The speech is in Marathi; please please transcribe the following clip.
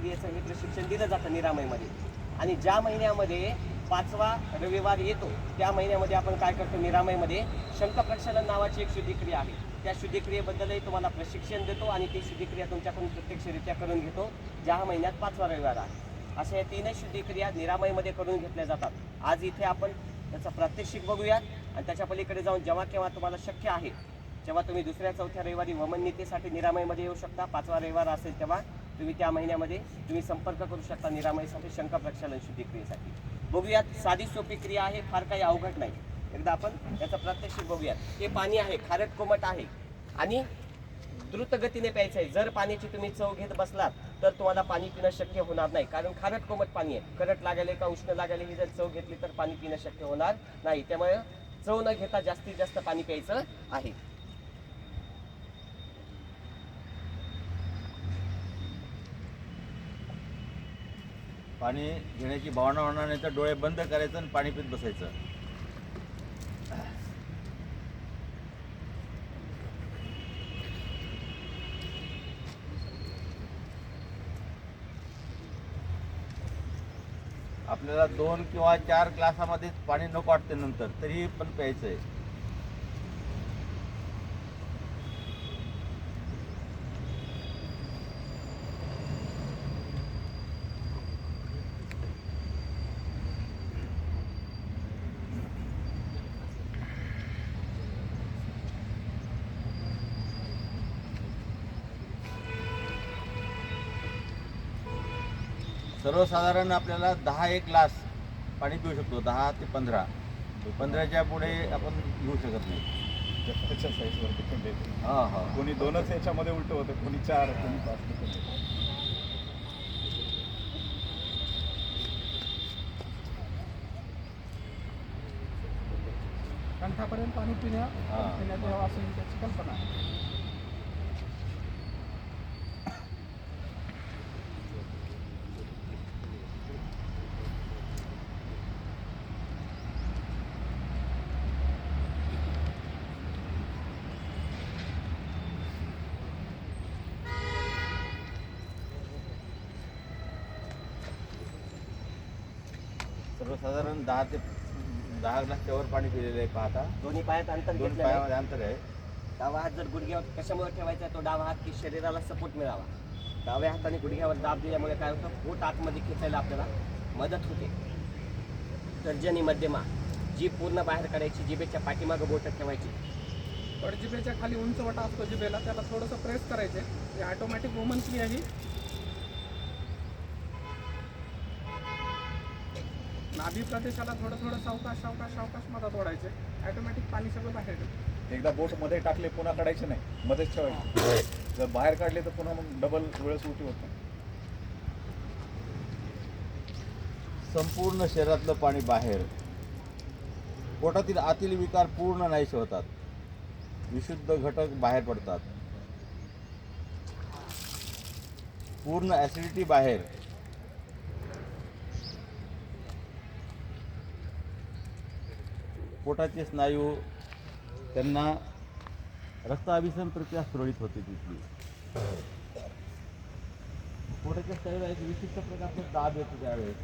क्रियेचं हे प्रशिक्षण दिलं जातं निरामयमध्ये. आणि ज्या महिन्यामध्ये पाचवा रविवार येतो त्या महिन्यामध्ये आपण काय करतो निरामयमध्ये? शंख प्रक्षालन नावाची एक शुद्धिक्रिया आहे. त्या शुद्धिक्रियेबद्दलही तुम्हाला प्रशिक्षण देतो आणि ती शुद्धिक्रिया तुमच्याकडून प्रत्यक्षरित्या करून घेतो ज्या महिन्यात पाचवा रविवार आहे. अशा या तीनही शुद्धिक्रिया निरामयमध्ये करून घेतल्या जातात. आज इथे आपण त्याचं प्रात्यक्षिक बघूयात आणि त्याच्या पलीकडे जाऊन जेव्हा केव्हा तुम्हाला शक्य आहे जेव्हा तुम्ही दुसऱ्या चौथ्या रविवारी वमननीतीसाठी निरामयमध्ये येऊ शकता पाचवा रविवार असेल तेव्हा तुम्ही त्या महिन्यामध्ये तुम्ही संपर्क करू शकता निरामयसाठी शंका प्रक्षालन शुद्धिक्रियेसाठी. बघूयात साधी सोपी क्रिया आहे फार काही अवघड नाही. एकदा आपण त्याचा प्रात्यक्षिक बघूयात. हे पाणी आहे खारट कोमट आहे. आणि द्रुत गतीने प्यायचं आहे. जर पाण्याची तुम्ही चव घेत बसलात तर तुम्हाला पाणी पिणं शक्य होणार नाही. कारण खारट कोमट पाणी आहे. करट लागले का उष्ण लागले ही जर चव घेतली तर पाणी पिणं शक्य होणार नाही. त्यामुळे चव न घेता जास्तीत जास्त पाणी प्यायचं आहे. पाणी घेण्याची भावना होणार नाही तर डोळे बंद करायचं आणि पाणी पित बसायचं. आपल्याला दोन किंवा चार ग्लासामध्येच पाणी नको वाटते नंतर तरीही पण प्यायचं आहे सर्वसाधारण आपल्याला दहा एक ग्लास पाणी पिऊ शकतो दहा ते पंधरा. पंधराच्या पुढे आपण घेऊ शकत नाही. जास्तच्या साईजवर डिपेंड येते हा हा. कोणी दोनच याच्यामध्ये उलट होतं कोणी चार कोणी पाच depend येतं. कंठापर्यंत पाणी पिण्या. पिण्यात यावं असं त्याची कल्पना आहे. सर्वसाधारण दहा ते दहा ग्लासच्या वर पाणी पिलेलं आहे पाहता. दोन्ही पायात अंतर दोन घेतलेलं आहे. पायामध्ये अंतर आहे. डावा हात जर गुडघ्यावर कशामुळे ठेवायचा तो डावा हात की शरीराला सपोर्ट मिळावा. डाव्या हाताने गुडघ्यावर दाब दिल्यामुळे काय होतं? पोट आतमध्ये खेचायला आपल्याला मदत होते. तर्जनी मध्यमा जीभ पूर्ण बाहेर काढायची जिभेच्या पाठीमागं बोटं ठेवायची. जिभेच्या खाली उंच वटा असतो जिभेला त्याला थोडंसं प्रेस करायचे हे ऑटोमॅटिक वुमन क्रिया ही नाभी प्रदेशाला थोडं थोडं सावकाश सावकाश सावकाश मधात ओढायचे. ऑटोमॅटिक पाणी सगळं बाहेर येतं. एकदा बोटमध्ये टाकले पुन्हा काढायचे नाही. मध्येच ठेवायचे. जर बाहेर काढले तर पुन्हा मग डबल वेळेस उलटी होत. संपूर्ण शरीरातलं पाणी बाहेर. पोटातील आतील विकार पूर्ण नाहीसे होतात विशुद्ध घटक बाहेर पडतात. पूर्ण ऍसिडिटी बाहेर. पोटाचे स्नायू त्यांना रक्ताभिसन प्रक्रिया सुरळीत होते तिथली. पोटाच्या शरीराला एक विशिष्ट प्रकारचा दाब येतो त्यावेळेस.